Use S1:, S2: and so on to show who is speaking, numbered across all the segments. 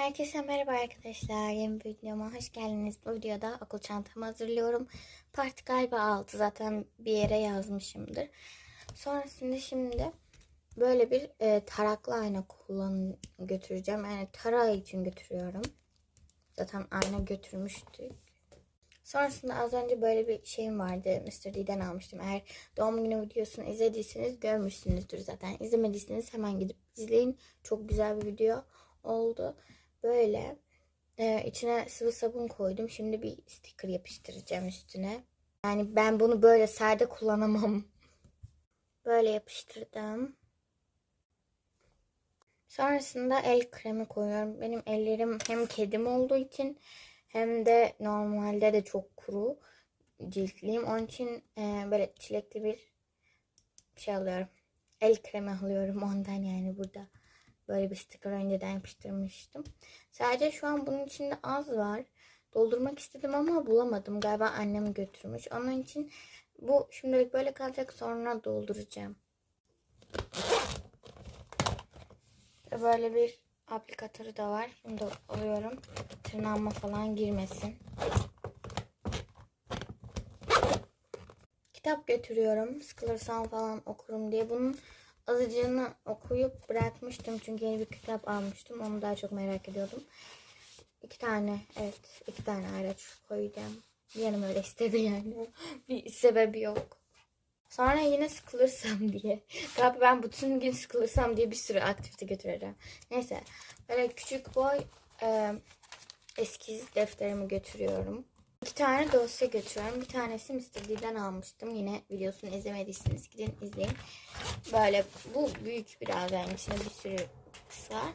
S1: Herkese merhaba arkadaşlar. Yeni bir videoma hoş geldiniz. Bu videoda okul çantamı hazırlıyorum. Part galiba 6 zaten bir yere yazmışımdır. Sonrasında şimdi böyle bir e, taraklı ayna kullan götüreceğim. Yani tarağı için götürüyorum. Zaten ayna götürmüştük. Sonrasında az önce böyle bir şeyim vardı. Mr. D'den almıştım. Eğer doğum günü videosunu izlediyseniz görmüşsünüzdür zaten. İzlemediyseniz hemen gidip izleyin. Çok güzel bir video oldu. Böyle e, içine sıvı sabun koydum. Şimdi bir sticker yapıştıracağım üstüne. Yani ben bunu böyle sade kullanamam. Böyle yapıştırdım. Sonrasında el kremi koyuyorum. Benim ellerim hem kedim olduğu için hem de normalde de çok kuru ciltliyim. Onun için e, böyle çilekli bir şey alıyorum. El kremi alıyorum ondan yani burada. Böyle bir sticker önceden yapıştırmıştım. Sadece şu an bunun içinde az var. Doldurmak istedim ama bulamadım. Galiba annem götürmüş. Onun için bu şimdilik böyle kalacak. Sonra dolduracağım. Böyle bir aplikatörü da var. Bunu da alıyorum. Tırnağıma falan girmesin. Kitap götürüyorum. Sıkılırsam falan okurum diye. Bunun azıcığını okuyup bırakmıştım. Çünkü yeni bir kitap almıştım. Onu daha çok merak ediyordum. İki tane, evet iki tane araç koyacağım. Yanım öyle istedi yani. Bir sebebi yok. Sonra yine sıkılırsam diye. Galiba ben bütün gün sıkılırsam diye bir sürü aktivite götüreceğim. Neyse. Böyle küçük boy e, eskiz defterimi götürüyorum. İki tane dosya götürüyorum. Bir tanesi Mr. D'den almıştım. Yine videosunu izlemediyseniz gidin izleyin. Böyle bu büyük biraz yani içinde bir sürü var.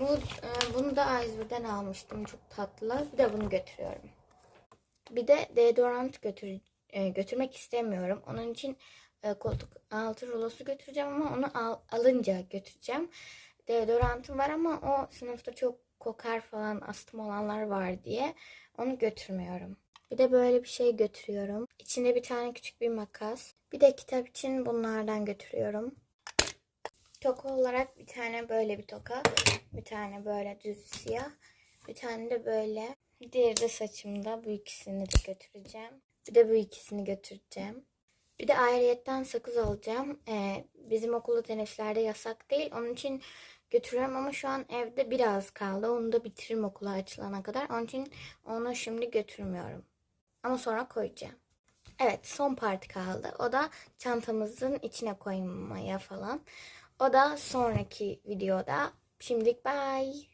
S1: Bu, e, bunu da A101'den almıştım. Çok tatlı. Bir de bunu götürüyorum. Bir de deodorant götür, e, götürmek istemiyorum. Onun için e, koltuk altı rulosu götüreceğim ama onu al, alınca götüreceğim. Deodorantım var ama o sınıfta çok kokar falan astım olanlar var diye onu götürmüyorum. Bir de böyle bir şey götürüyorum. İçinde bir tane küçük bir makas. Bir de kitap için bunlardan götürüyorum. Toka olarak bir tane böyle bir toka. Bir tane böyle düz siyah. Bir tane de böyle. Diğeri de saçımda. Bu ikisini de götüreceğim. Bir de bu ikisini götüreceğim. Bir de ayrıyetten sakız alacağım. Ee, bizim okulda teneffüslerde yasak değil. Onun için götürüyorum ama şu an evde biraz kaldı. Onu da bitiririm okula açılana kadar. Onun için onu şimdi götürmüyorum. Ama sonra koyacağım. Evet son parti kaldı. O da çantamızın içine koymaya falan. O da sonraki videoda. Şimdilik bye.